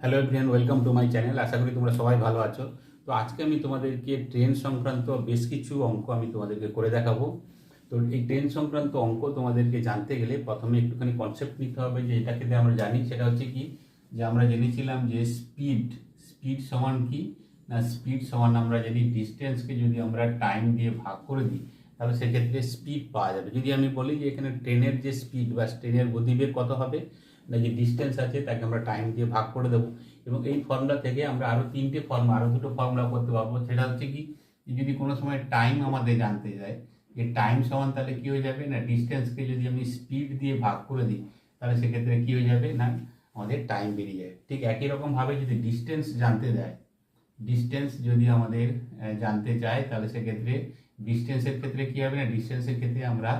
Hello everyone welcome to my channel আশা করি তোমরা সবাই ভালো আছো। তো আজকে আমি তোমাদেরকে ট্রেন সংক্রান্ত বেশ কিছু অঙ্ক আমি তোমাদেরকে করে দেখাবো। তো এই ট্রেন সংক্রান্ত অঙ্ক তোমাদেরকে জানতে গেলে প্রথমে একটুখানি কনসেপ্ট নিতে হবে যে এটাকে আমরা জানি। সেটা হচ্ছে কি? যে আমরা জেনেছিলাম যে স্পিড স্পিড সমান কি? না স্পিড সমান আমরা যদি ডিস্টেন্সকে যদি আমরা টাইম দিয়ে ভাগ করে দিই, তাহলে সেক্ষেত্রে স্পিড পাওয়া যাবে। যদি আমি বলি যে এখানে ট্রেনের যে স্পিড বা ট্রেনের গতিবেগ কত হবে? না যে ডিস্টেন্স আছে, তাকে আমরা টাইম দিয়ে ভাগ করে দেবো। এবং এই ফর্মুলা থেকে আমরা আরও তিনটে ফর্মুলা আরও দুটো ফর্মুলা করতে পারব। সেটা হচ্ছে কি যদি কোনো সময় টাইম আমাদের জানতে যায়, যে টাইম সমান তাহলে কী হয়ে যাবে? না ডিস্টেন্সকে যদি আমি স্পিড দিয়ে ভাগ করে দিই, তাহলে সেক্ষেত্রে কী হয়ে যাবে? না, আমাদের টাইম বেরিয়ে যায়। ঠিক একই রকমভাবে যদি ডিস্টেন্স জানতে দেয় ডিস্টেন্স যদি আমাদের জানতে চায়, তাহলে সেক্ষেত্রে ডিস্টেন্সের ক্ষেত্রে কী হবে? না ডিস্টেন্সের ক্ষেত্রে আমরা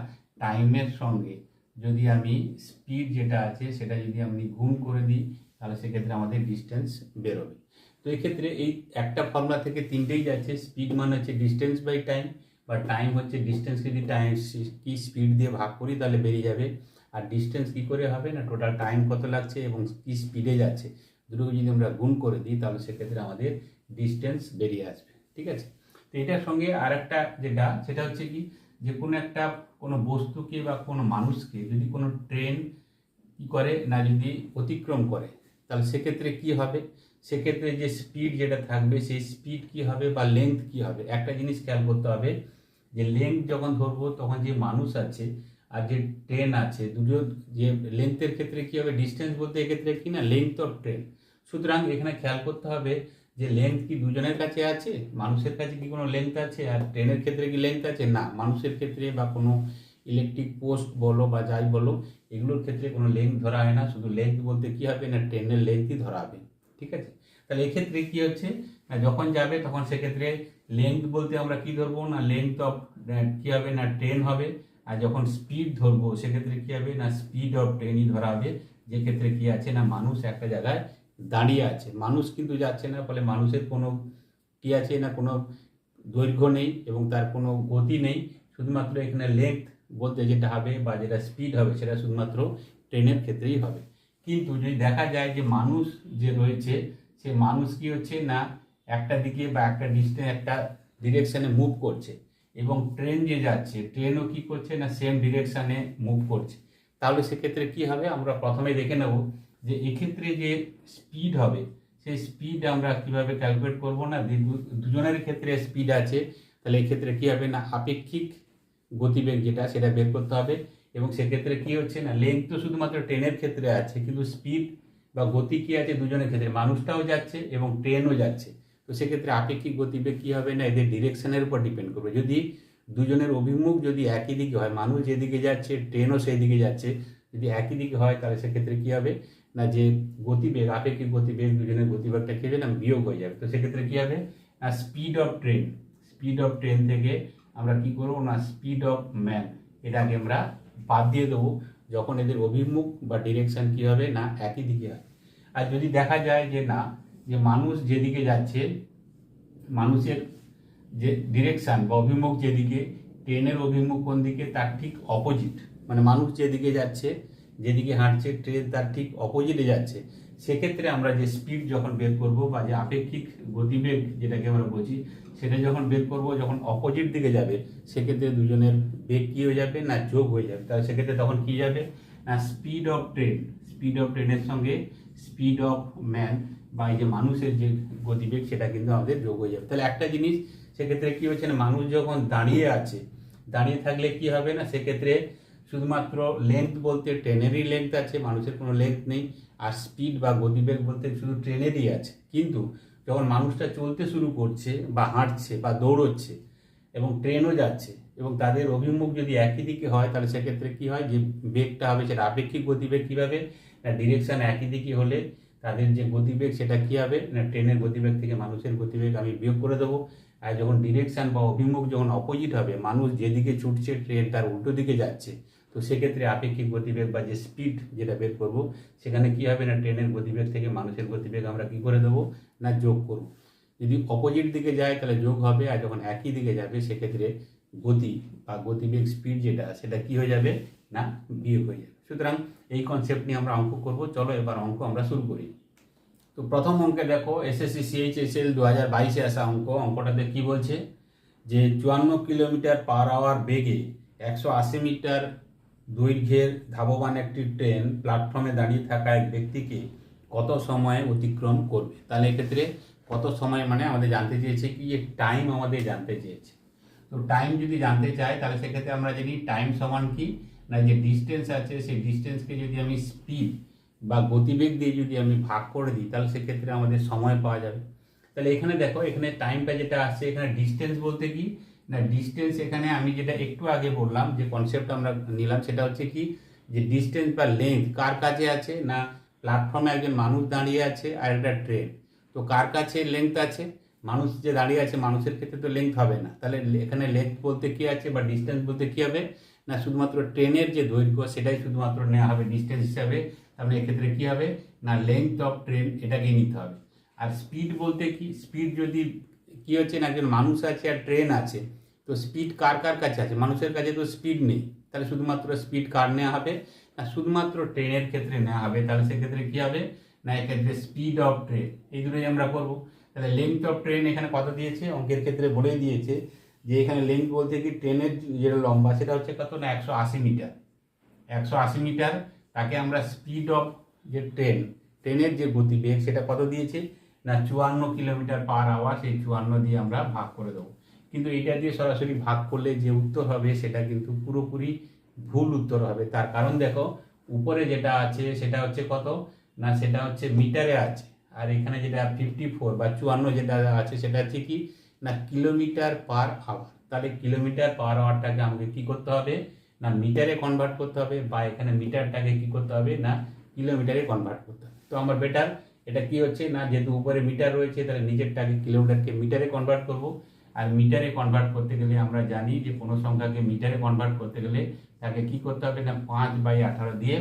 টাইমের সঙ্গে যদি আমি স্পিড যেটা আছে, সেটা যদি আমি গুণ করে দিই, তাহলে সেক্ষেত্রে আমাদের ডিস্টেন্স বেরোবে। তো এক্ষেত্রে এই একটা ফর্মুলা থেকে তিনটেই যাচ্ছে। স্পিড মানে হচ্ছে ডিস্টেন্স বাই টাইম বা টাইম হচ্ছে ডিস্টেন্স যদি টাইম কি স্পিড দিয়ে ভাগ করি, তাহলে বেরিয়ে যাবে। আর ডিস্টেন্স কি করে হবে না টোটাল টাইম কত লাগছে এবং কি স্পিডে যাচ্ছে, দুটোকে যদি আমরা গুণ করে দিই, তাহলে সেক্ষেত্রে আমাদের ডিস্টেন্স বেরিয়ে আসবে। ঠিক আছে? তো এটার সঙ্গে আর একটা যেটা, সেটা হচ্ছে কি যে কোনো একটা কোনো বস্তুকে বা কোনো মানুষকে যদি কোনো ট্রেন কি করে না যদি অতিক্রম করে, তাহলে সেক্ষেত্রে কি হবে? সেক্ষেত্রে যে স্পিড যেটা থাকবে, সেই স্পিড কি হবে বা লেন্থ কি হবে? একটা জিনিস খেয়াল করতে হবে যে লেন্থ যখন ধরবো, তখন যে মানুষ আছে আর যে ট্রেন আছে, দুটো যে লেন্থের ক্ষেত্রে কি হবে? ডিস্টেন্স বলতে এক্ষেত্রে কি না? লেন্থ অফ ট্রেন সুতরাং এখানে খেয়াল করতে হবে যে লেন্থ কি দুজনের কাছে আছে? মানুষের কাছে কি কোনো লেন্থ আছে? আর ট্রেনের ক্ষেত্রে কি লেন্থ আছে? না, মানুষের ক্ষেত্রে বা কোনো ইলেকট্রিক পোস্ট বলো বা যাই বলো, এগুলোর ক্ষেত্রে কোনো লেন্থ ধরা হয় না। শুধু লেন্থ বলতে কি হবে না ট্রেনের লেন্থই ধরা হবে। ঠিক আছে? তাহলে এক্ষেত্রে কি হচ্ছে? না, যখন যাবে, তখন সেক্ষেত্রে লেন্থ বলতে আমরা কি ধরবো না লেন্থ অফ কী হবে না ট্রেন হবে। আর যখন স্পিড ধরবো, সেক্ষেত্রে কী হবে না স্পিড অফ ট্রেনই ধরা হবে। যে ক্ষেত্রে কি আছে না, মানুষ একটা জায়গায় দাঁড়িয়ে আছে। মানুষ কিন্তু যাচ্ছে না, ফলে মানুষের কোনো কি আছে না কোনো দৈর্ঘ্য নেই এবং তার কোনো গতি নেই। শুধুমাত্র এখানে লেন্থ বলতে যেটা হবে বা যেটা স্পিড হবে সেটা শুধুমাত্র ট্রেনের ক্ষেত্রেই হবে। কিন্তু যদি দেখা যায় যে মানুষ যে রয়েছে, সে মানুষ কি হচ্ছে না একটা দিকে বা একটা ডিস্টেন্স একটা ডিরেকশানে মুভ করছে এবং ট্রেন যে যাচ্ছে ট্রেনও কি করছে না সেম ডিরেকশানে মুভ করছে? তাহলে সেক্ষেত্রে কি হবে? আমরা প্রথমে দেখে নেব যে এক্ষেত্রে যে স্পিড হবে, সেই স্পিড আমরা কীভাবে ক্যালকুলেট করব না? দুজনের ক্ষেত্রে স্পিড আছে, তাহলে এক্ষেত্রে কী হবে না? আপেক্ষিক গতিবেগ যেটা, সেটা বের করতে হবে। এবং সেক্ষেত্রে কি হচ্ছে না? লেন্থ তো শুধুমাত্র ট্রেনের ক্ষেত্রে আছে, কিন্তু স্পিড বা গতি কি আছে দুজনের ক্ষেত্রে? মানুষটাও যাচ্ছে এবং ট্রেনও যাচ্ছে। তো সেক্ষেত্রে আপেক্ষিক গতিবেগ কি হবে না? এদের ডিরেকশনের উপর ডিপেন্ড করবে। যদি দুজনের অভিমুখ যদি একই দিকে হয়, মানুষ যেদিকে যাচ্ছে ট্রেনও সেই দিকে যাচ্ছে, যদি একই দিকে হয়, তাহলে সেক্ষেত্রে কী হবে? না যে গতিবেগ, আপেক্ষিক গতিবেগ, দুজনের গতিবেগটা কি না বিয়োগ হয়ে যাবে? তো সেক্ষেত্রে কী হবে? না speed of train speed of train থেকে আমরা কি করব? না স্পিড অফ ম্যান এটাকে আমরা বাদ দিয়ে দেবো। যখন এদের অভিমুখ বা ডিরেকশন কি হবে? না, একই দিকে হয় আর যদি দেখা যায় যে না, যে মানুষ যেদিকে যাচ্ছে, মানুষের যে ডিরেকশান বা অভিমুখ যেদিকে ট্রেনের অভিমুখ কোন দিকে? তার ঠিক অপোজিট মানে মানুষ যেদিকে যাচ্ছে যেদিকে হাঁটছে ট্রেন তার ঠিক অপোজিটে যাচ্ছে। সেক্ষেত্রে আমরা যে স্পিড যখন বের করব বা যে আপেক্ষিক গতিবেগ যেটাকে আমরা বুঝি সেটা যখন বের করব, যখন অপোজিট দিকে যাবে, সেক্ষেত্রে দুজনের বেগ কী হয়ে যাবে না যোগ হয়ে যাবে? তাহলে সেক্ষেত্রে তখন কী যাবে? না speed of train speed of ট্রেনের সঙ্গে স্পিড অফ ম্যান বা এই যে মানুষের যে গতিবেগ, সেটা কিন্তু আমাদের যোগ হয়ে যাবে। তাহলে একটা জিনিস, সেক্ষেত্রে কী হচ্ছে না, মানুষ যখন দাঁড়িয়ে আছে, দাঁড়িয়ে থাকলে কি হবে না? সেক্ষেত্রে শুধুমাত্র লেন্থ বলতে ট্রেনেরই লেন্থ আছে, মানুষের কোনো লেন্থ নেই, আর স্পিড বা গতিবেগ বলতে শুধু ট্রেনেরই আছে। কিন্তু যখন মানুষটা চলতে শুরু করছে বা হাঁটছে বা দৌড়চ্ছে এবং ট্রেনও যাচ্ছে এবং তাদের অভিমুখ যদি একই দিকে হয়, তাহলে সেক্ষেত্রে কী হয়? যে বেগটা হবে সেটা আপেক্ষিক গতিবেগ কীভাবে? না ডিরেকশান একই দিকে হলে তাদের যে গতিবেগ সেটা কী হবে? না ট্রেনের গতিবেগ থেকে মানুষের গতিবেগ আমি বিয়োগ করে দেবো। আর যখন ডিরেকশান বা অভিমুখ যখন অপোজিট হবে, মানুষ যেদিকে ছুটছে ট্রেন তার উল্টো দিকে যাচ্ছে। তো সেক্ষেত্রে আপেক্ষিক গতিবেগ বা যে স্পিড যেটা বের করব, সেখানে কি হবে না, ট্রেনের গতিবেগ থেকে মানুষের গতিবেগ আমরা কি করে দেবো না যোগ করব? যদি অপোজিট দিকে যায় তাহলে যোগ হবে আর যখন একই দিকে যাবে সেক্ষেত্রে গতি বা গতিবেগ স্পিড যেটা, সেটা কি হয়ে যাবে না বিয়োগ হয়ে যাবে? সুতরাং এই কনসেপ্ট নিয়ে আমরা অঙ্ক করব। চলো এবার অঙ্ক আমরা শুরু করি। তো প্রথম অঙ্কে দেখো এসএসসি সিএইচএসএল দু হাজার বাইশে আসা অঙ্ক। অঙ্কটাতে কি বলছে? যে চুয়ান্ন কিলোমিটার পার আওয়ার বেগে একশো আশি মিটার দৈর্ঘ্যের ধাবমান একটি ট্রেন প্ল্যাটফর্মে দাঁড়িয়ে থাকা এক ব্যক্তিকে কত সময়ে অতিক্রম করবে? তাহলে এক্ষেত্রে কত সময় মানে আমাদের জানতে চেয়েছে কি? যে টাইম আমাদের জানতে চেয়েছে। তো টাইম যদি জানতে চাই তাহলে সেক্ষেত্রে আমরা জানি টাইম সমান কি? না, যে ডিস্টেন্স আছে, সেই ডিস্টেন্সকে যদি আমি স্পিড বা গতিবেগ দিয়ে যদি আমি ভাগ করে দিই, তাহলে সেক্ষেত্রে আমাদের সময় পাওয়া যাবে। তাহলে এখানে দেখো, এখানে টাইমটা যেটা আসছে, এখানে ডিস্টেন্স বলতে কি? না ডিস্টেন্স এখানে আমি যেটা একটু আগে বললাম, যে কনসেপ্ট আমরা নিলাম, সেটা হচ্ছে কি, যে ডিস্টেন্স বা লেন্থ কার কাছে আছে না প্ল্যাটফর্মে একজন মানুষ দাঁড়িয়ে আছে আর একটা ট্রেন তো কার কাছে লেন্থ আছে? মানুষ যে দাঁড়িয়ে আছে, মানুষের ক্ষেত্রে তো লেন্থ হবে না। তাহলে এখানে লেন্থ বলতে কি আছে বা ডিস্টেন্স বলতে কি হবে? না শুধুমাত্র ট্রেনের যে দৈর্ঘ্য, সেটাই শুধুমাত্র নেওয়া হবে ডিস্টেন্স হিসাবে। তাহলে এক্ষেত্রে কী হবে? না লেন্থ অফ ট্রেন এটাকেই নিতে হবে। আর স্পিড বলতে কি? স্পিড যদি কি হচ্ছে না, একজন মানুষ আছে আর ট্রেন আছে, তো স্পিড কার কার কাছে আছে? মানুষের কাছে তো স্পিড নেই। তাহলে শুধুমাত্র স্পিড কার নেওয়া হবে? না, শুধুমাত্র ট্রেনের ক্ষেত্রে নেওয়া হবে। তাহলে সেক্ষেত্রে কি হবে? না, এক্ষেত্রে স্পিড অফ ট্রেন এই দুটোই আমরা করব। তাহলে লেন্থ অফ ট্রেন এখানে কত দিয়েছে? অঙ্কের ক্ষেত্রে বলেই দিয়েছে যে এখানে লেন্থ বলতে কি ট্রেনের যেটা লম্বা, সেটা হচ্ছে কত না, একশো আশি মিটার। একশো আশি মিটার, তাকে আমরা স্পিড অফ যে ট্রেন ট্রেনের যে গতিবেগ, সেটা কত দিয়েছে? না চুয়ান্ন কিলোমিটার পার আওয়ার সেই চুয়ান্ন দিয়ে আমরা ভাগ করে দেবো। কিন্তু এটা দিয়ে সরাসরি ভাগ করলে যে উত্তর হবে সেটা কিন্তু পুরোপুরি ভুল উত্তর হবে। তার কারণ দেখো, উপরে যেটা আছে সেটা হচ্ছে কত? না, সেটা হচ্ছে মিটারে আছে। আর এখানে যেটা ফিফটি ফোর বা চুয়ান্ন যেটা আছে সেটা হচ্ছে কি? না, কিলোমিটার পার আওয়ার তাহলে কিলোমিটার পার আওয়ারটাকে আমাকে কি করতে হবে? না, মিটারে কনভার্ট করতে হবে বা এখানে মিটারটাকে কি করতে হবে? না, কিলোমিটারে কনভার্ট করতে হবে। তো আমার বেটার এটা কি হচ্ছে না, যেহেতু উপরে মিটার রয়েছে, তাহলে নিজেরটাকে কিলোমিটারকে মিটারে কনভার্ট করব। আর মিটারে কনভার্ট করতে গেলে আমরা জানি যে কোনো সংখ্যাকে মিটারে কনভার্ট করতে গেলে তাকে কি করতে হবে না, পাঁচ বাই আঠারো দিয়ে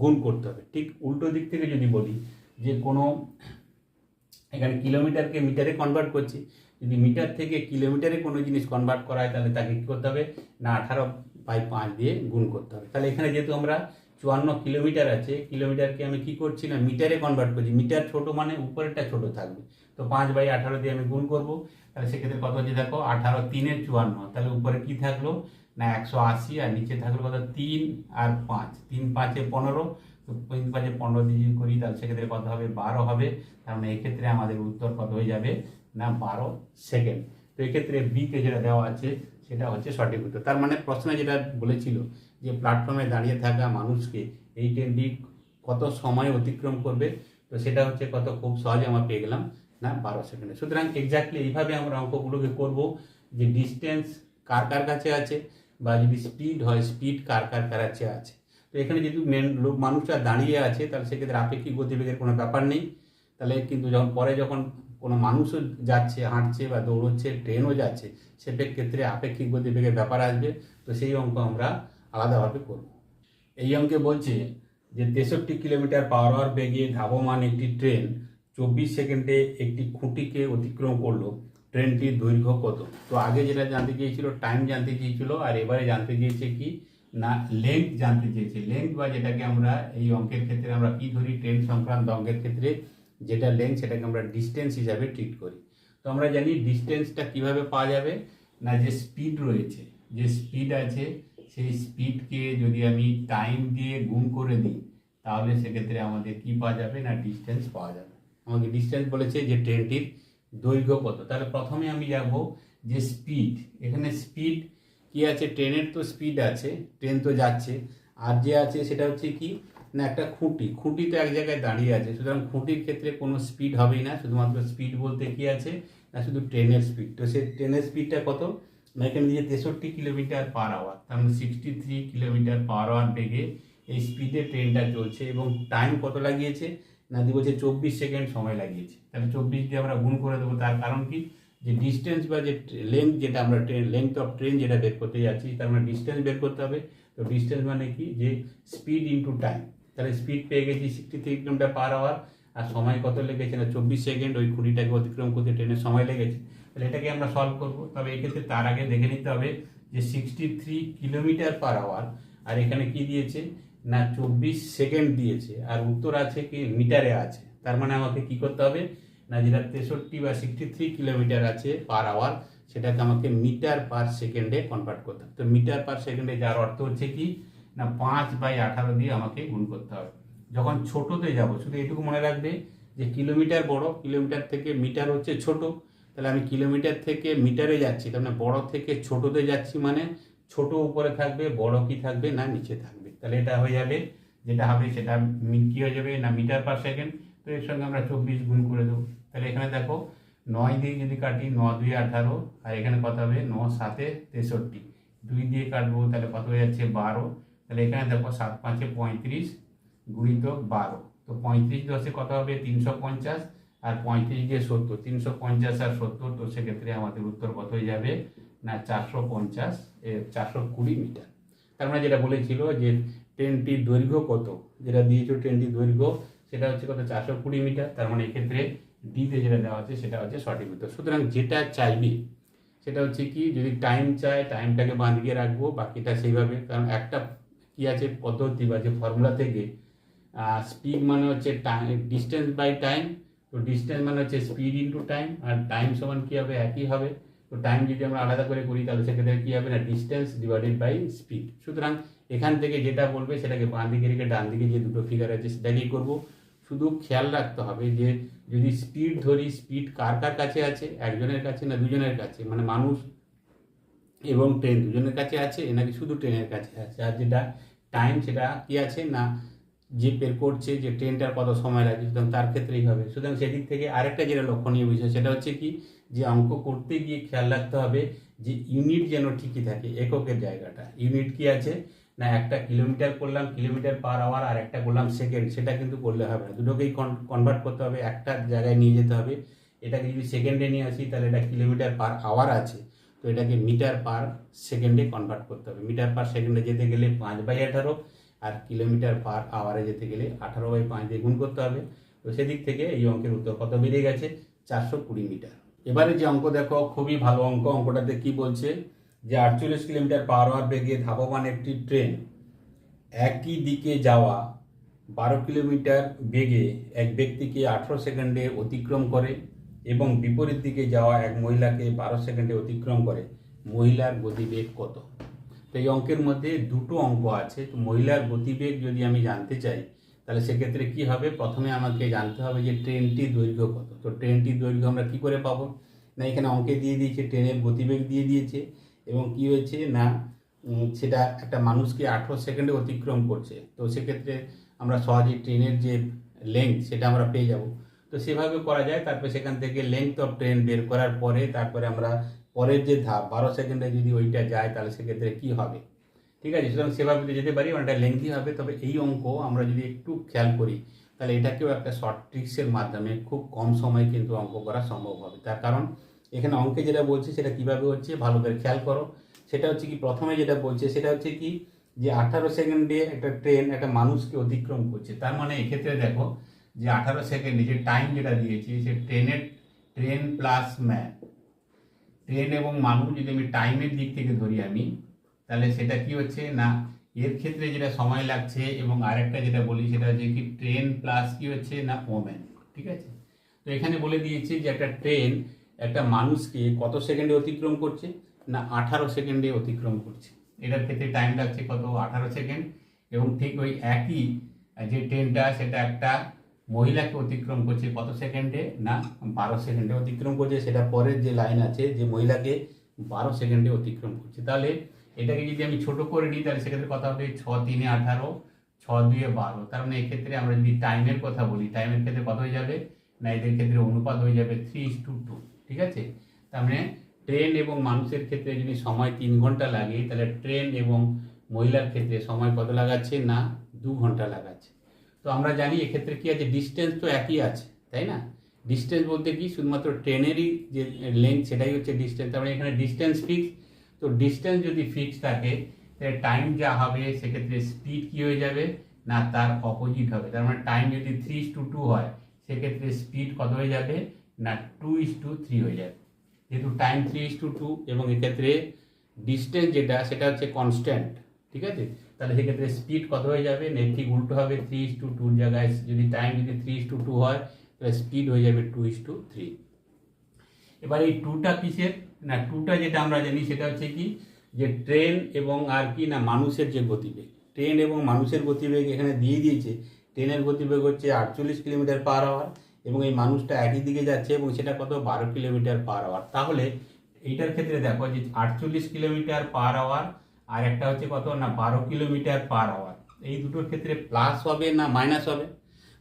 গুণ করতে হবে। ঠিক উল্টো দিক থেকে যদি বলি যে কোনো, এখানে কিলোমিটারকে মিটারে কনভার্ট করছি, যদি মিটার থেকে কিলোমিটারে কোনো জিনিস কনভার্ট করা হয়, তাহলে তাকে কী করতে হবে না, আঠারো বাই পাঁচ দিয়ে গুণ করতে হবে। তাহলে এখানে যেহেতু আমরা চুয়ান্ন কিলোমিটার আছে, কিলোমিটারকে আমি কি করছি না, মিটারে কনভার্ট করছি। মিটার ছোট মানে উপরেরটা ছোট থাকবে। তো পাঁচ বাই আঠারো দিয়ে আমি গুণ করব। তাহলে সেক্ষেত্রে কত হচ্ছে দেখো? আঠারো তিনের চুয়ান্ন। তাহলে উপরে কি থাকল? না, একশো আশি। আর নিচে থাকল কত? তিন আর পাঁচ। তিন পাঁচে পনেরো। তো তিন পাঁচে পনেরো দিয়ে করি, তাহলে সেক্ষেত্রে কত হবে? বারো হবে। তার মানে এক্ষেত্রে আমাদের উত্তর কত হয়ে যাবে? না, বারো সেকেন্ড। তো এক্ষেত্রে বিতে যেটা দেওয়া আছে, সেটা হচ্ছে সঠিক উত্তর। তার মানে প্রশ্নে যেটা বলেছিল যে প্ল্যাটফর্মে দাঁড়িয়ে থাকা মানুষকে এই ট্রেনটি কত সময় অতিক্রম করবে, তো সেটা হচ্ছে কত খুব সহজে আমরা পেয়ে গেলাম না বারো সেকেন্ডে সুতরাং এক্স্যাক্টলি এইভাবে আমরা অঙ্কগুলোকে করব যে ডিস্টেন্স কার কার কাছে আছে বা যদি স্পিড হয় স্পিড কার কার কার কাছে আছে। তো এখানে যেহেতু মেন লোক মানুষটা দাঁড়িয়ে আছে, তাহলে সেক্ষেত্রে আপেক্ষিক গতিবেগের কোনো ব্যাপার নেই। তাহলে কিন্তু যখন পরে যখন কোনো মানুষও যাচ্ছে, হাঁটছে বা দৌড়চ্ছে ট্রেনও যাচ্ছে, সেক্ষেত্রে আপেক্ষিক গতিবেগের ব্যাপার আসবে। তো সেই অঙ্ক আমরা আলাদাভাবে করব। এই অঙ্কে বলছে যে তেষট্টি কিলোমিটার পাওয়ার আওয়ার বেগে ধাবমান একটি ট্রেন চব্বিশ সেকেন্ডে একটি খুঁটিকে অতিক্রম করল। ট্রেনটির দৈর্ঘ্য কত? তো আগে যেটা জানতে চেয়েছিল টাইম জানতে চেয়েছিল, আর এবারে জানতে চেয়েছে কি? না লেন্থ জানতে চেয়েছে। লেন্থ বা যেটাকে আমরা এই অঙ্কের ক্ষেত্রে আমরা কি ধরি? ট্রেন সংক্রান্ত অঙ্কের ক্ষেত্রে যেটা লেন্থ সেটাকে আমরা ডিস্টেন্স হিসাবে ট্রিট করি। তো আমরা জানি ডিস্টেন্সটা কীভাবে পাওয়া যাবে? না, যে স্পিড রয়েছে, যে স্পিড আছে সেই স্পিডকে যদি আমি টাইম দিয়ে গুণ করে দিই, তাহলে সেক্ষেত্রে আমাদের কি পাওয়া যাবে না ডিস্টেন্স পাওয়া যাবে। আমাকে ডিস্টেন্স বলেছে যে ট্রেনটির দৈর্ঘ্য কত। তাহলে প্রথমে আমি যাব যে স্পিড, এখানে স্পিড কি আছে? ট্রেনের তো স্পিড আছে, ট্রেন তো যাচ্ছে। আর যে আছে সেটা হচ্ছে কি? না, একটা খুঁটি। খুঁটি তো এক জায়গায় দাঁড়িয়ে আছে। সুতরাং খুঁটির ক্ষেত্রে কোনো স্পিড হবেই না। শুধুমাত্র স্পিড বলতে কি আছে? না, শুধু ট্রেনের স্পিড। তো সে ট্রেনের স্পিডটা কত? এখানে দিয়ে তেষট্টি কিলোমিটার পার আওয়ার তার মানে sixty three kilometre per hour বেগে এই স্পিডে ট্রেনটা চলছে এবং টাইম কত লাগিয়েছে না দিয়ে বলছে চব্বিশ সেকেন্ড সময় লাগিয়েছে তাহলে চব্বিশ দিয়ে আমরা গুণ করে দেবো তার কারণ কি যে ডিস্টেন্স বা যে লেন্থ যেটা আমরা ট্রেন লেন্থ অফ ট্রেন যেটা বের করতে যাচ্ছি, তার মানে ডিস্টেন্স বের করতে হবে। তো ডিস্টেন্স মানে কি? যে স্পিড ইন্টু টাইম তাহলে স্পিড পেয়ে গেছি sixty three kilometre per hour আর সময় কত লেগেছে না? চব্বিশ সেকেন্ড ওই কুড়িটাকে অতিক্রম করতে ট্রেনের সময় লেগেছে। তাহলে এটাকে আমরা সলভ করব। তবে এক্ষেত্রে তার আগে দেখে নিতে হবে যে sixty three kilometre per hour আর এখানে কি দিয়েছে? না, চব্বিশ সেকেন্ড দিয়েছে। আর উত্তর আছে কি? মিটারে আছে। তার মানে আমাকে কি করতে হবে? না, যেটা তেষট্টি বা সিক্সটি থ্রি কিলোমিটার আছে পার আওয়ার সেটাকে আমাকে মিটার পার সেকেন্ডে কনভার্ট করতে হবে। তো মিটার পার সেকেন্ডে যার অর্থ হচ্ছে কি? না, পাঁচ বাই আঠারো দিয়ে আমাকে গুণ করতে হবে। যখন ছোটোতে যাব, শুধু এটুকু মনে রাখবে যে কিলোমিটার বড় কিলোমিটার থেকে মিটার হচ্ছে ছোট। তাহলে আমি কিলোমিটার থেকে মিটারে যাচ্ছি, তার মানে বড় থেকে ছোটোতে যাচ্ছি মানে ছোট উপরে থাকবে, বড় কি থাকবে না নিচে থাকবে। তাহলে এটা হয়ে যাবে, যেটা হবে সেটা কী হয়ে যাবে না মিটার পার সেকেন্ড, তো এর সঙ্গে আমরা চব্বিশ গুণ করে দেবো। তাহলে এখানে দেখো, নয় দিয়ে যদি কাটি ন দুই আঠারো, আর এখানে কত হবে? ন সাতে তেষট্টি। দুই দিয়ে কাটবো, তাহলে কত হয়ে যাচ্ছে? বারো। তাহলে এখানে দেখো, সাত পাঁচে পঁয়ত্রিশ গুণিত বারো। তো পঁয়ত্রিশ দশে কত হবে? তিনশো পঞ্চাশ। আর পঁয়ত্রিশ দিয়ে সত্তর, তিনশো পঞ্চাশ আর সত্তর, তো সেক্ষেত্রে আমাদের উত্তর কত হয়ে যাবে? না, চারশো পঞ্চাশ চারশো কুড়ি মিটার। তার মানে যেটা বলেছিল যে ট্রেনটির দৈর্ঘ্য কত? যেটা দিয়েছ ট্রেনটির দৈর্ঘ্য, সেটা হচ্ছে কত? চারশো কুড়ি মিটার। তার মানে এক্ষেত্রে ডিতে যেটা দেওয়া আছে, সেটা হচ্ছে সঠিক উত্তর। সুতরাং যেটা চাইবে, সেটা হচ্ছে কি, যদি টাইম চায় টাইমটাকে বাঁধিয়ে রাখব, বাকিটা সেইভাবে। কারণ একটা কি আছে, পদ্ধতি বা যে ফর্মুলা থেকে স্পিড মানে হচ্ছে টাইম ডিস্টেন্স বাই টাইম তো ডিস্টেন্স মানে হচ্ছে স্পিড ইন্টু টাইম আর টাইম সমান কী হবে? একই হবে। তো টাইম যদি আমরা আলাদা করে করি, তাহলে সেক্ষেত্রে কী হবে না? ডিস্টেন্স ডিভাইডেড বাই স্পিড সুতরাং এখান থেকে যেটা বলবে, সেটাকে বাঁ দিকে রেখে ডান দিকে যে দুটো ফিগার আছে সেটাকেই করব। শুধু খেয়াল রাখতে হবে যে, যদি স্পিড ধরি স্পিড কার কার কাছে আছে? একজনের কাছে না দুজনের কাছে? মানে মানুষ এবং ট্রেন দুজনের কাছে আছে নাকি শুধু ট্রেনের কাছে আছে? আর যেটা টাইম সেটা কি আছে না যে বের করছে, যে ট্রেনটার কত সময় লাগে সুতরাং তার ক্ষেত্রেই হবে। সুতরাং সেদিক থেকে আরেকটা যেটা লক্ষণীয় বিষয়, সেটা হচ্ছে কি, যে অঙ্ক করতে গিয়ে খেয়াল রাখতে হবে যে ইউনিট যেন ঠিকই থাকে, এককের জায়গাটা। ইউনিট কি আছে? না, একটা কিলোমিটার করলাম, কিলোমিটার পার আওয়ার, আর একটা করলাম সেকেন্ড, সেটা কিন্তু করলে হবে না। দুটোকেই কনভার্ট করতে হবে, একটা জায়গায় নিয়ে যেতে হবে। এটাকে যদি সেকেন্ডে নিয়ে আসি, তাহলে এটা কিলোমিটার পার আওয়ার আছে। তো এটাকে মিটার পার সেকেন্ডে কনভার্ট করতে হবে। মিটার পার সেকেন্ডে যেতে গেলে পাঁচ বাই আঠারো আর কিলোমিটার পার আওয়ারে যেতে গেলে আঠারো বাই পাঁচ দিয়ে গুণ করতে হবে। তো সেদিক থেকে এই অঙ্কের উত্তর কত বেড়ে গেছে, চারশো কুড়ি মিটার। এবারে যে অঙ্ক দেখো, খুবই ভালো অঙ্ক। অঙ্কটাতে কি বলছে? যে আটচল্লিশ কিলোমিটার পার আওয়ার বেগে ধাবমান একটি ট্রেন একই দিকে যাওয়া বারো কিলোমিটার বেগে এক ব্যক্তিকে আঠারো সেকেন্ডে অতিক্রম করে এবং বিপরীত দিকে যাওয়া এক মহিলাকে বারো সেকেন্ডে অতিক্রম করে। মহিলার গতিবেগ কত? তো এই অঙ্কের মধ্যে দুটো অঙ্ক আছে। তো মহিলার গতিবেগ যদি আমি জানতে চাই, তাহলে সেক্ষেত্রে কি হবে? প্রথমে আমাকে জানতে হবে যে ট্রেনটির দৈর্ঘ্য কত। তো ট্রেনটির দৈর্ঘ্য আমরা কি করে পাবো? না, এখানে অঙ্কে দিয়ে দিয়েছে ট্রেনের গতিবেগ দিয়ে দিয়েছে, এবং কি হয়েছে? না সেটা একটা মানুষকে আঠেরো সেকেন্ডে অতিক্রম করছে। তো সেক্ষেত্রে আমরা সহজেই ট্রেনের যে লেন্থ সেটা আমরা পেয়ে যাব। তো সেভাবে করা যায়। তারপরে সেখান থেকে লেন্থ অফ ট্রেন বের করার পরে তারপরে আমরা পরের যে ধাপ, বারো সেকেন্ডে যদি ওইটা যায়, তাহলে সেক্ষেত্রে কি হবে? ঠিক আছে, সুতরাং সেভাবে যেতে পারি, অনেকটা লেন্থি হবে, তবে এই অঙ্ক আমরা যদি একটু খেয়াল করি, তাহলে এটাকেও একটা শর্ট ট্রিক্সের মাধ্যমে খুব কম সময়ে কিন্তু অঙ্ক করা সম্ভব হবে। তার কারণ, এখানে অঙ্কে যেটা বলছে, সেটা কীভাবে হচ্ছে, ভালো করে খেয়াল করো। সেটা হচ্ছে কি, প্রথমে যেটা বলছে, সেটা হচ্ছে কি, যে আঠারো সেকেন্ডে একটা ট্রেন একটা মানুষকে অতিক্রম করছে। তার মানে এক্ষেত্রে দেখো, যে আঠারো সেকেন্ডে যে টাইম যেটা দিয়েছি, সে ট্রেনের ট্রেন প্লাস ম্যান ট্রেন এবং মানুষ যদি আমি টাইমের দিক থেকে ধরি আমি, তাহলে সেটা কি হচ্ছে? না, এর ক্ষেত্রে যেটা সময় লাগছে এবং আরেকটা যেটা বলি, সেটা হচ্ছে কি ট্রেন প্লাস কি হচ্ছে? না ওম্যান ঠিক আছে? তো এখানে বলে দিয়েছে যে একটা ট্রেন একটা মানুষকে কত সেকেন্ডে অতিক্রম করছে? না, আঠারো সেকেন্ডে অতিক্রম করছে। এটার ক্ষেত্রে টাইম লাগছে কত? আঠারো সেকেন্ড। এবং ঠিক ওই একই যে ট্রেনটা সেটা একটা মহিলাকে অতিক্রম করছে কত সেকেন্ডে? না, বারো সেকেন্ডে অতিক্রম করছে। সেটা পরের যে লাইন আছে, যে মহিলাকে বারো সেকেন্ডে অতিক্রম করছে। তাহলে এটাকে যদি আমি ছোট করে নিই, তাহলে সেক্ষেত্রে কথা হবে ছ তিনে আঠারো, ছ দুয়ে বারো। তার মানে এক্ষেত্রে আমরা যদি টাইমের কথা বলি, টাইমের ক্ষেত্রে কত হয়ে যাবে? না, এদের ক্ষেত্রে অনুপাত হয়ে যাবে থ্রি টু টু, ঠিক আছে? তার মানে ট্রেন এবং মানুষের ক্ষেত্রে যদি সময় তিন ঘণ্টা লাগে, তাহলে ট্রেন এবং মহিলার ক্ষেত্রে সময় কত লাগাচ্ছে? না, দু ঘণ্টা লাগাচ্ছে। তো আমরা জানি এক্ষেত্রে কি আছে? ডিস্টেন্স তো একই আছে, তাই না? ডিস্টেন্স বলতে কি? শুধুমাত্র ট্রেনেরই যে লেন্থ সেটাই হচ্ছে ডিস্টেন্স তার মানে এখানে ডিস্টেন্স ফিক্স তো ডিস্টেন্স যদি ফিক্স থাকে, তাহলে টাইম যা হবে, সেক্ষেত্রে স্পিড কি হয়ে যাবে? না, তার অপোজিট হবে। তার মানে টাইম যদি থ্রি টু টু হয়, সেক্ষেত্রে স্পিড কত হয়ে যাবে? না টু ইস টু থ্রি হয়ে যাবে। যেহেতু time three is to two এবং এক্ষেত্রে ডিস্টেন্স যেটা, সেটা হচ্ছে কনস্ট্যান্ট ঠিক আছে? তাহলে সেক্ষেত্রে স্পিড কত হয়ে যাবে? না ঠিক উল্টো হবে থ্রি ইস টু টুর জায়গায়। যদি টাইম যদি থ্রি ইস টু টু হয়, তাহলে স্পিড হয়ে যাবে টু ইস টু থ্রি এবার এই টুটা কিসের? না টুটা যেটা আমরা জানি সেটা হচ্ছে কি? যে ট্রেন এবং আর কি না, মানুষের যে গতিবেগ। ট্রেন এবং মানুষের গতিবেগ এখানে দিয়ে দিয়েছে। ট্রেনের গতিবেগ হচ্ছে আটচল্লিশ কিলোমিটার পার আওয়ার এবং এই মানুষটা একই দিকে যাচ্ছে এবং সেটা কত? বারো কিলোমিটার পার আওয়ার তাহলে এইটার ক্ষেত্রে দেখো যে আটচল্লিশ কিলোমিটার পার আওয়ার আর একটা হচ্ছে কত? না, বারো কিলোমিটার পার আওয়ার এই দুটোর ক্ষেত্রে প্লাস হবে না মাইনাস হবে?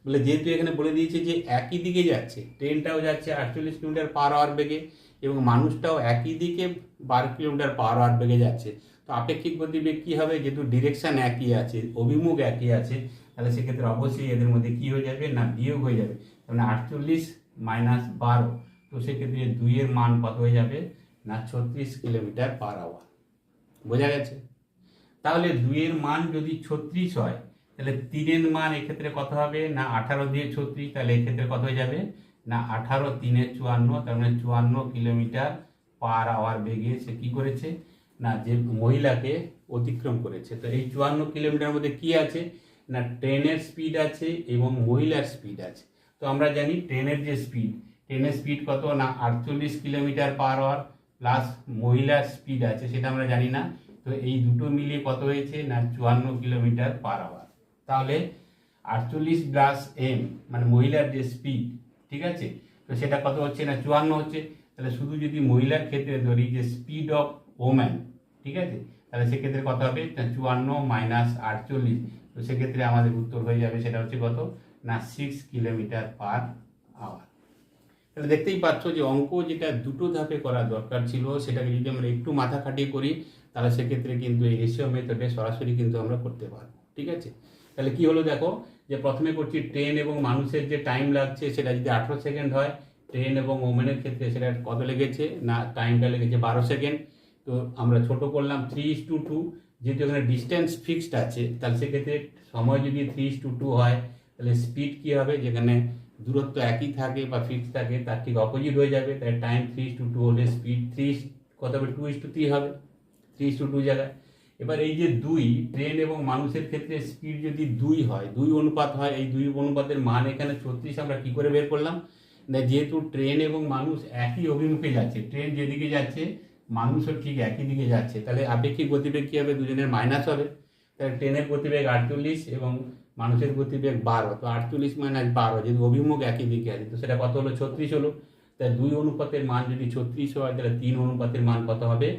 বলে যেহেতু এখানে বলে দিয়েছে যে একই দিকে যাচ্ছে ট্রেনটাও যাচ্ছে আটচল্লিশ কিলোমিটার পার আওয়ার বেগে এবং মানুষটাও একই দিকে বারো কিলোমিটার পার আওয়ার বেগে যাচ্ছে। তো আপেক্ষিক গতিবেগ কী হবে? যেহেতু ডিরেকশন একই আছে, অভিমুখ একই আছে, তাহলে সেক্ষেত্রে অবশ্যই এদের মধ্যে কী হয়ে যাবে? না, বিয়োগ হয়ে যাবে। মানে আটচল্লিশ মাইনাস বারো, তো সেক্ষেত্রে দুইয়ের মান কত হয়ে যাবে? না, ছত্রিশ কিলোমিটার পার আওয়ার বোঝা গেছে? তাহলে দুইয়ের মান যদি ছত্রিশ হয়, তাহলে তিনের মান এক্ষেত্রে কত হবে? না আঠারো দিয়ে ছত্রিশ, তাহলে এক্ষেত্রে কত হয়ে যাবে? না আঠারো তিনে চুয়ান্ন, তার মানে চুয়ান্ন কিলোমিটার পার আওয়ার বেগে সে কী করেছে? না, যে মহিলাকে অতিক্রম করেছে। তো এই চুয়ান্ন কিলোমিটার মধ্যে কি আছে? না, ট্রেনের স্পিড আছে এবং মহিলার স্পিড আছে। তো আমরা জানি ট্রেনের যে স্পিড, ট্রেনের স্পিড কত? না আটচল্লিশ কিলোমিটার পার আওয়ার। প্লাস মহিলার স্পিড আছে, সেটা আমরা জানি না। তো এই দুটো মিলিয়ে কত হয়েছে? না, চুয়ান্ন কিলোমিটার পার আওয়ার তাহলে আটচল্লিশ প্লাস এম মানে মহিলার যে স্পিড ঠিক আছে? তো সেটা কত হচ্ছে? না, চুয়ান্ন হচ্ছে। তাহলে শুধু যদি মহিলার ক্ষেত্রে ধরি যে স্পিড অফ ওম্যান ঠিক আছে? তাহলে সেক্ষেত্রে কত হবে? চুয়ান্ন মাইনাস আটচল্লিশ। তো সেক্ষেত্রে আমাদের উত্তর হয়ে যাবে, সেটা হচ্ছে কত? না সিক্স কিলোমিটার পার আওয়ার তাহলে দেখতেই পাচ্ছ যে অঙ্ক যেটা দুটো ধাপে করা দরকার ছিল, সেটাকে যদি আমরা একটু মাথা খাটিয়ে করি, তাহলে সেক্ষেত্রে কিন্তু এই রেশিও মেথডে সরাসরি কিন্তু আমরা করতে পারব, ঠিক আছে? তাহলে কি হলো দেখো, যে প্রথমে করছি ট্রেন এবং মানুষের যে টাইম লাগছে, সেটা যদি আঠেরো সেকেন্ড হয় ট্রেন এবং ওমেনের ক্ষেত্রে সেটা কত লেগেছে? না টাইমটা লেগেছে বারো সেকেন্ড তো আমরা ছোট করলাম থ্রি ইস টু টু যেহেতু এখানে ডিস্টেন্স ফিক্সড আছে, তাহলে সেক্ষেত্রে সময় যদি থ্রি ইস টু টু হয়, তাহলে স্পিড কী হবে? যেখানে দূরত্ব একই থাকে বা ফিক্স থাকে, তার ঠিক অপোজিট হয়ে যাবে। তাই টাইম থ্রি টু টু হলে স্পিড থ্রি কত হবে? টু ইস টু থ্রি হবে। থ্রি টু টু জায়গায়। এবার এই যে দুই ট্রেন এবং মানুষের ক্ষেত্রে স্পিড যদি দুই হয়, দুই অনুপাত হয়, এই দুই অনুপাতের মান এখানে ছত্রিশ আমরা কী করে বের করলাম? না, যেহেতু ট্রেন এবং মানুষ একই অভিমুখে যাচ্ছে ট্রেন যেদিকে যাচ্ছে, মানুষও ঠিক একই দিকে যাচ্ছে। তাহলে আপেক্ষিক গতিবেগ কী হবে? দুজনের মাইনাস হবে। তাহলে ট্রেনের গতিবেগ আটচল্লিশ এবং মানুষের গতিবেগ বারো, তো আটচল্লিশ মাইনাস বারো, যদি অভিমুখ একই দিকে আছে, তো সেটা কত হলো? ছত্রিশ হলো। তাই দুই অনুপাতের মান যদি ছত্রিশ হয়, তাহলে তিন অনুপাতের মান কত হবে?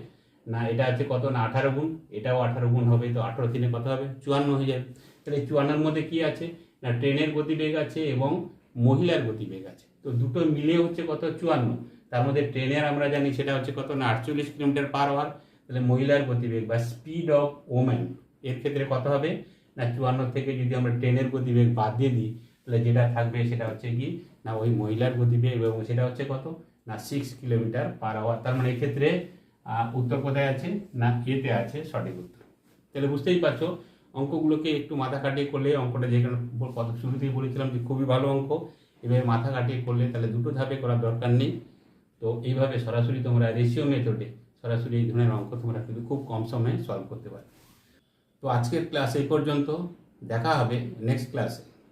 না, এটা আছে কত? না, আঠারো গুণ। এটাও আঠারো গুণ হবে, তো আঠারো তিনে কত হবে? চুয়ান্ন হয়ে যাবে। তাহলে চুয়ান্নর মধ্যে কি আছে? না, ট্রেনের গতিবেগ আছে এবং মহিলার গতিবেগ আছে। তো দুটো মিলে হচ্ছে কত? চুয়ান্ন। তার মধ্যে ট্রেনের আমরা জানি সেটা হচ্ছে কত? না, আটচল্লিশ কিলোমিটার পার আওয়ার তাহলে মহিলার গতিবেগ বা স্পিড অফ ওম্যান এর ক্ষেত্রে কত হবে? না, চুয়ান্ন থেকে যদি আমরা ট্রেনের গতিবেগ বাদ দিয়ে দিই, তাহলে যেটা থাকবে সেটা হচ্ছে কি, না ওই মহিলার গতিবেগ এবং সেটা হচ্ছে কত? না সিক্স কিলোমিটার পার আওয়ার তার মানে এক্ষেত্রে উত্তর কোথায় আছে? না এতে আছে, সঠিক উত্তর। তাহলে বুঝতেই পারছ, অঙ্কগুলোকে একটু মাথা কাটিয়ে করলে, অঙ্কটা যেখানে কত শুরুতেই বলেছিলাম যে খুবই ভালো অঙ্ক এভাবে মাথা কাটিয়ে করলে তাহলে দুটো ধাপে করার দরকার নেই। তো এইভাবে সরাসরি তোমরা রেশিও মেথডে সরাসরি এই ধরনের অঙ্ক তোমরা কিন্তু খুব কম সময়ে সলভ করতে পারবে। তো আজকের ক্লাস এই পর্যন্ত দেখা হবে নেক্সট ক্লাসে